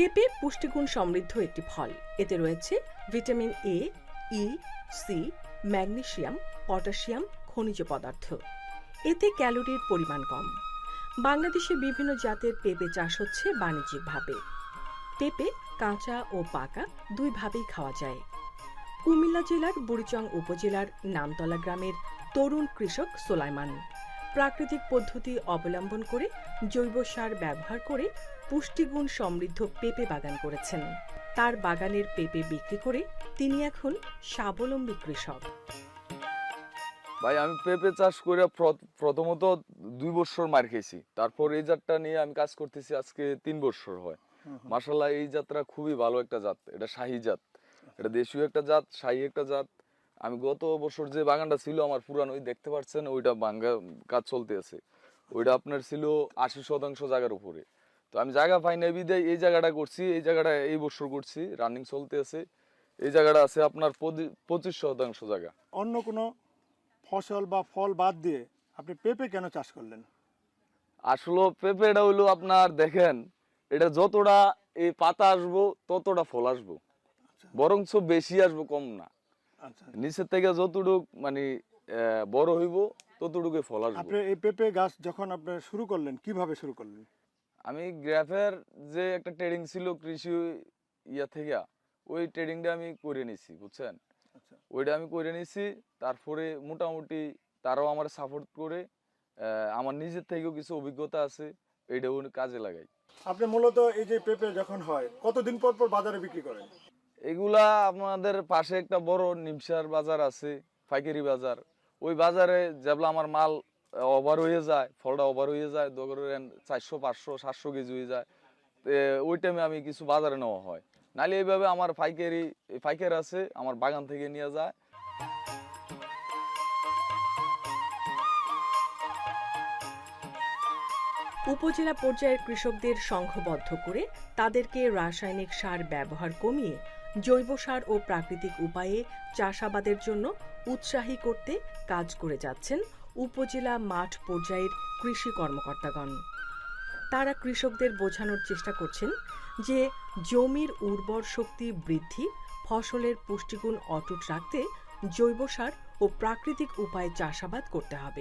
পেঁপে পুষ্টিগুণ সমৃদ্ধ একটি ফল। এতে রয়েছে vitamin A E C magnesium potassium, খনিজ পদার্থ। এতে ক্যালোরির পরিমাণ কম। বাংলাদেশে বিভিন্ন জাতের পেঁপে চাষ হচ্ছে বাণিজ্যিকভাবে। পেঁপে কাঁচা ও পাকা দুইভাবেই খাওয়া যায়। কুমিল্লা জেলার বুড়িচং উপজেলার নামতলা গ্রামের তরুণ কৃষক সোলাইমান। প্রাকৃতিক পদ্ধতি অবলম্বন করে জৈব সার ব্যবহার করে পুষ্টিগুণ সমৃদ্ধ পেঁপে বাগান করেছেন। তার বাগানের পেঁপে বিক্রি করে তিনি এখন স্বাবলম্বী কৃষক। ভাই আমি পেঁপে চাষ করে প্রথমত দুই বছর মার খেয়েছি। তারপর এই জাতটা নিয়ে আমি কাজ করতেছি আজকে তিন বছর হয়। মাসাল্লাহ এই জাতটা খুবই ভালো একটা জাত। এটা শাহী জাত। এটা দেশীয় একটা জাত শাহী একটা জাত। আমি গত বছর যে বাগানটা ছিল আমার পুরানো ওই দেখতে পাচ্ছেন ওইটা ভাঙ্গা কাজ চলতে আছে। ওইটা আপনার ছিল আশি শতাংশ জায়গার উপরে। তো আমি জায়গা পাই না বিদায় এই জায়গাটা করছি এই জায়গাটা এই বছর করছি রানিং চলতে আছে। এই জায়গাটা আছে আপনার পঁচি- পঁচিশ শতাংশ জায়গা। অন্য কোনো ফসল বা ফল বাদ দিয়ে আপনি পেঁপে কেন চাষ করলেন? আসলে পেঁপেটা হইল আপনার দেখেন এটা যতটা এই পাতা আসব ততটা ফল আসব। বরঞ্চ বেশি আসব কম না। আচ্ছা নিচের থেকে যতটুক মানে বড় হইব ততটুকু ফল আসব। আপনি এই পেঁপে গাছ যখন আপনি শুরু করলেন কীভাবে শুরু করলেন? আমি গ্রাফের যে একটা ট্রেডিং ছিল কৃষি ইয়া থেকে ওই ট্রেডিংটা আমি করে নিছি বুঝছেন? আচ্ছা। ওইটা আমি করে নিছি তারপরে মোটামুটি তারাও আমার সাপোর্ট করে আমার নিজের থেকেও কিছু অভিজ্ঞতা আছে এইটাও কাজে লাগাই। আপনি মূলত এই যে পেঁপে যখন হয় কতদিন পর পর বাজারে বিক্রি করেন? এগুলা আমাদের পাশে একটা বড় নিমসার বাজার আছে, পাইকারি বাজার। ওই বাজারে যেগুলো আমার মাল ওভার হয়ে যায়, ফলটা ওভার হয়ে যায় ধরেন চারশো, পাঁচশো, সাতশো কেজি হয়ে যায় ওই টাইমে আমি কিছু বাজারে নেওয়া হয়। নাহলে এইভাবে আমার পাইকারি, পাইকার আছে, আমার বাগান থেকে নিয়ে যায়। উপজেলা পর্যায়ের কৃষকদের সংঘবদ্ধ করে তাদেরকে রাসায়নিক সার ব্যবহার কমিয়ে জৈব সার ও প্রাকৃতিক উপায়ে চাষাবাদের জন্য উৎসাহী করতে কাজ করে যাচ্ছেন উপজেলা মাঠ পর্যায়ের কৃষি কর্মকর্তাগণ। তারা কৃষকদের বোঝানোর চেষ্টা করছেন যে জমির উর্বর শক্তি বৃদ্ধি, ফসলের পুষ্টিগুণ অটুট রাখতে জৈব সার ও প্রাকৃতিক উপায়ে চাষাবাদ করতে হবে।